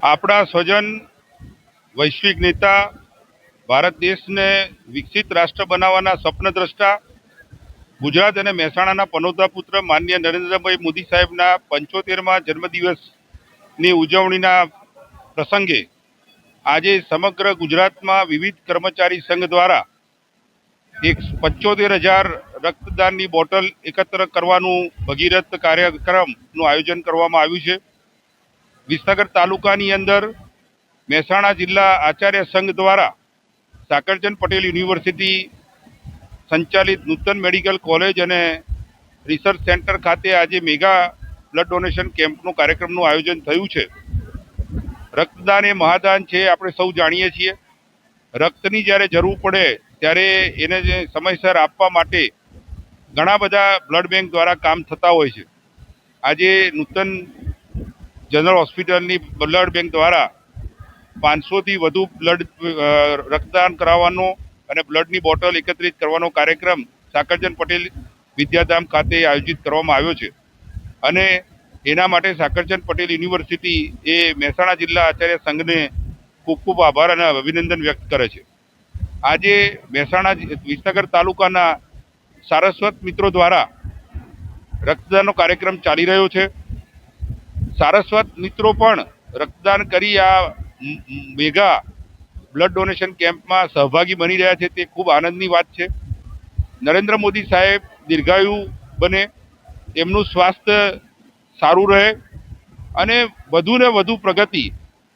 આપણા સ્વજન વૈશ્વિક નેતા ભારત દેશને વિકસિત રાષ્ટ્ર બનાવવાના સ્વપ્નદ્રષ્ટા, ગુજરાત અને મહેસાણાના પનોતા પુત્ર માન્ય નરેન્દ્રભાઈ મોદી સાહેબના પંચોતેરમાં જન્મદિવસની ઉજવણીના પ્રસંગે આજે સમગ્ર ગુજરાતમાં વિવિધ કર્મચારી સંઘ દ્વારા એક પંચોતેર હજાર રક્તદાનની બોટલ એકત્ર કરવાનું ભગીરથ કાર્યક્રમનું આયોજન કરવામાં આવ્યું છે. વિસનગર તાલુકાની અંદર મહેસાણા જિલ્લા આચાર્ય સંઘ દ્વારા સાકરચંદ પટેલ યુનિવર્સિટી સંચાલિત નૂતન મેડિકલ કોલેજ અને રિસર્ચ સેન્ટર ખાતે આજે મેગા બ્લડ ડોનેશન કેમ્પનું કાર્યક્રમનું આયોજન થયું છે. રક્તદાન એ મહાદાન છે, આપણે સૌ જાણીએ છીએ. રક્તની જ્યારે જરૂર પડે ત્યારે એને જે સમયસર આપવા માટે ઘણા બધા બ્લડ બેંક દ્વારા કામ થતા હોય છે. આજે નૂતન જનરલ હોસ્પિટલની બ્લડ બેંક દ્વારા પાંચસોથી વધુ બ્લડ રક્તદાન કરાવવાનો અને બ્લડની બોટલ એકત્રિત કરવાનો કાર્યક્રમ સાકરચંદ પટેલ વિદ્યાધામ ખાતે આયોજિત કરવામાં આવ્યો છે. અને એના માટે સાકરચંદ પટેલ યુનિવર્સિટી એ મહેસાણા જિલ્લા આચાર્ય સંઘને ખૂબ ખૂબ આભાર અને અભિનંદન વ્યક્ત કરે છે. આજે મહેસાણા વિસનગર તાલુકાના સારસ્વત મિત્રો દ્વારા રક્તદાનનો કાર્યક્રમ ચાલી રહ્યો છે. સારસ્વત મિત્રો પણ રક્તદાન કરી આ મેગા બ્લડ ડોનેશન કેમ્પમાં સહભાગી બની રહ્યા છે, તે ખૂબ આનંદની વાત છે. નરેન્દ્ર મોદી સાહેબ દીર્ઘાયુ બને, એમનું સ્વાસ્થ્ય સારું રહે અને વધુને વધુ પ્રગતિ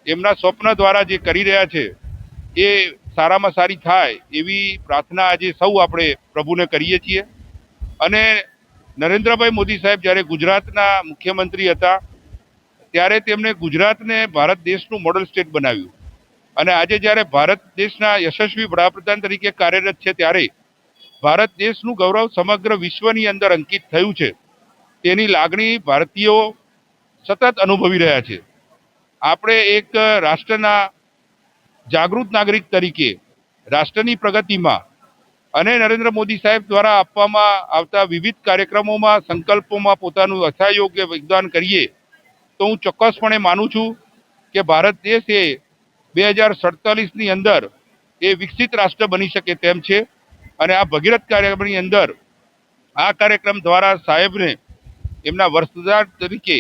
એમના સ્વપ્ન દ્વારા જે કરી રહ્યા છે, એ સારામાં સારી થાય એવી પ્રાર્થના આજે સૌ આપણે પ્રભુને કરીએ છીએ. અને નરેન્દ્રભાઈ મોદી સાહેબ જ્યારે ગુજરાતના મુખ્યમંત્રી હતા ત્યારે તેમણે ગુજરાતને ભારત દેશનું મોડલ સ્ટેટ બનાવ્યું. અને આજે જ્યારે ભારત દેશના યશસ્વી વડાપ્રધાન તરીકે કાર્યરત છે ત્યારે ભારત દેશનું ગૌરવ સમગ્ર વિશ્વની અંદર અંકિત થયું છે. તેની લાગણી ભારતીયો સતત અનુભવી રહ્યા છે. આપણે એક રાષ્ટ્રના જાગૃત નાગરિક તરીકે, રાષ્ટ્રની પ્રગતિમાં અને નરેન્દ્ર મોદી સાહેબ દ્વારા આપવામાં આવતા વિવિધ કાર્યક્રમોમાં, સંકલ્પોમાં પોતાનું અથાયોગ્ય યોગદાન કરીએ તો હું ચોક્કસપણે માનું છું કે ભારત દેશ એ બે હજાર સડતાલીસની અંદર એ વિકસિત રાષ્ટ્ર બની શકે તેમ છે. અને આ ભગીરથ કાર્યક્રમની અંદર આ કાર્યક્રમ દ્વારા સાહેબને એમના વર્ષદાર તરીકે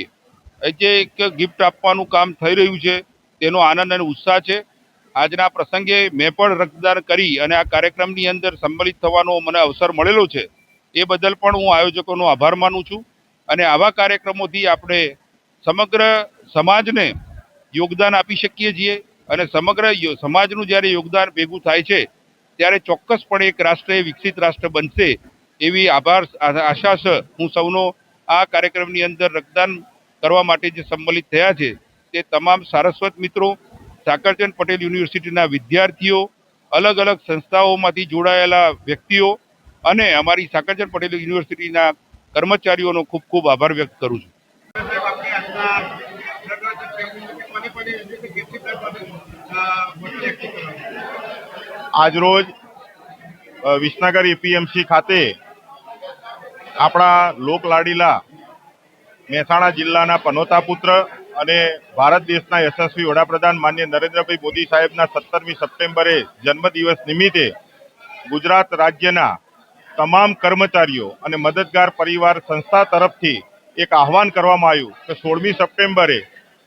જે એક ગિફ્ટ આપવાનું કામ થઈ રહ્યું છે, તેનો આનંદ અને ઉત્સાહ છે. આજના પ્રસંગે મેં પણ રક્તદાન કરી અને આ કાર્યક્રમની અંદર સંમલિત થવાનો મને અવસર મળેલો છે. એ બદલ પણ હું આયોજકોનો આભાર માનું છું. અને આવા કાર્યક્રમોથી આપણે સમગ્ર સમાજને યોગદાન આપી શકીએ છીએ અને સમગ્ર સમાજનું જ્યારે યોગદાન ભેગું થાય છે, ત્યારે ચોક્કસપણે એક રાષ્ટ્ર વિકસિત રાષ્ટ્ર બનશે એવી આભાર આશા છે હું સૌનો આ કાર્યક્રમની અંદર રક્તદાન કરવા માટે જે સંમલિત થયા છે, તે તમામ સારસ્વત મિત્રો, સાકરચંદ પટેલ યુનિવર્સિટીના વિદ્યાર્થીઓ અલગ અલગ સંસ્થાઓમાંથી જોડાયેલા વ્યક્તિઓ અને અમારી સાકરચંદ પટેલ યુનિવર્સિટીના કર્મચારીઓનો ખૂબ ખૂબ આભાર વ્યક્ત કરું છું. આજરોજ વિસનગર એપીએમસી ખાતે આપણા લોકલાડીલા મહેસાણા જિલ્લાના પનોતા પુત્ર અને ભારત દેશના યશસ્વી વડાપ્રધાન માન્ય નરેન્દ્રભાઈ મોદી સાહેબના સત્તરમી સપ્ટેમ્બરે જન્મદિવસ નિમિત્તે ગુજરાત રાજ્યના તમામ કર્મચારીઓ અને મદદગાર પરિવાર સંસ્થા તરફથી એક આહવાન કરવામાં આવ્યું કે સોળમી સપ્ટેમ્બરે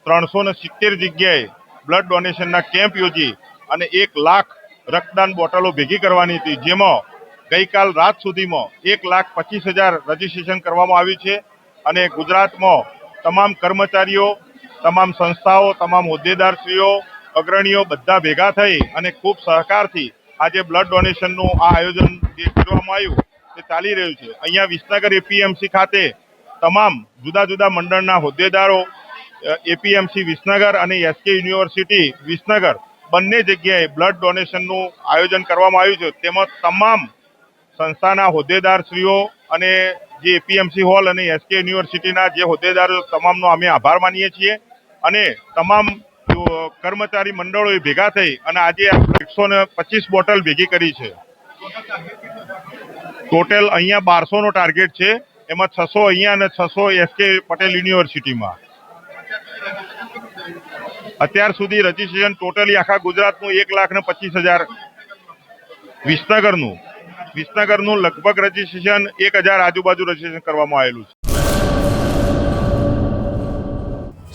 ત્રણસો ને સિત્તેર જગ્યાએ બ્લડ ડોનેશનના કેમ્પ યોજી અને એક લાખ રક્તદાન બોટલો ભેગી કરવાની હતી. જેમાં ગઈકાલ રાત સુધીમાં એક લાખ પચીસ હજાર રજીસ્ટ્રેશન કરવામાં આવ્યું છે અને ગુજરાતમાં તમામ કર્મચારીઓ, તમામ સંસ્થાઓ, તમામ હોદ્દેદારશ્રીઓ, અગ્રણીઓ બધા ભેગા થઈ અને ખૂબ સહકારથી આજે બ્લડ ડોનેશનનું આ આયોજન જે કરવામાં આવ્યું તે ચાલી રહ્યું છે. અહીંયા વિસનગર એપીએમસી ખાતે તમામ જુદા જુદા મંડળના હોદ્દેદારો એપીએમસી વિસનગર અને એસકે યુનિવર્સિટી વિસનગર બંને જગ્યાએ બ્લડ ડોનેશનનું આયોજન કરવામાં આવ્યું છે. તેમાં તમામ સંસ્થાના હોદ્દેદારશ્રીઓ અને જે એપીએમસી હોલ અને એસકે યુનિવર્સિટીના જે હોદ્દેદારો તમામનો અમે આભાર માનીએ છીએ. અને તમામ કર્મચારી મંડળોએ ભેગા થઈ અને આજે એકસો ને પચીસ બોટલ ભેગી કરી છે. ટોટલ અહીંયા બારસોનો ટાર્ગેટ છે. એમાં છસો અહીંયા અને છસો એસકે પટેલ યુનિવર્સિટીમાં. અત્યાર સુધી રજીસ્ટ્રેશન ટોટલી આખા ગુજરાતનું એક લાખ ને પચીસ હજાર. વિસનગરનું. વિસનગરનું લગભગ રજીસ્ટ્રેશન એક હજાર આજુબાજુ રજીસ્ટ્રેશન કરવામાં આવેલું છે.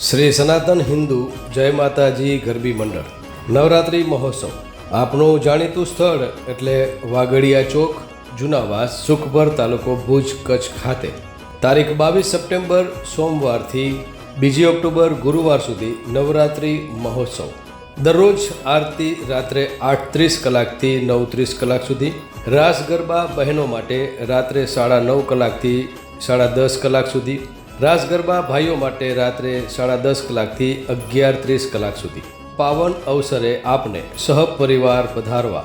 શ્રી સનાતન હિન્દુ જય માતાજી ગરબી મંડળ. નવરાત્રિ મહોત્સવ. આપનું જાણીતું સ્થળ એટલે વાગડિયા ચોક. જુનાવાસ, સુખભર તાલુકો ભુજ, કચ્છ ખાતે. તારીખ બાવીસ સપ્ટેમ્બર, સોમવારથી બીજી ઓક્ટોબર, ગુરુવાર સુધી નવરાત્રિ મહોત્સવ. દરરોજ આરતી રાત્રે આઠ ત્રીસ કલાકથી નવ ત્રીસ કલાક સુધી. રાસ ગરબા બહેનો માટે રાત્રે સાડા નવ કલાકથી સાડા દસ કલાક સુધી. રાસ ગરબા ભાઈઓ માટે રાત્રે સાડા દસ કલાકથી અગિયાર ત્રીસ કલાક સુધી. પાવન અવસરે આપને સહપરિવાર પધારવા.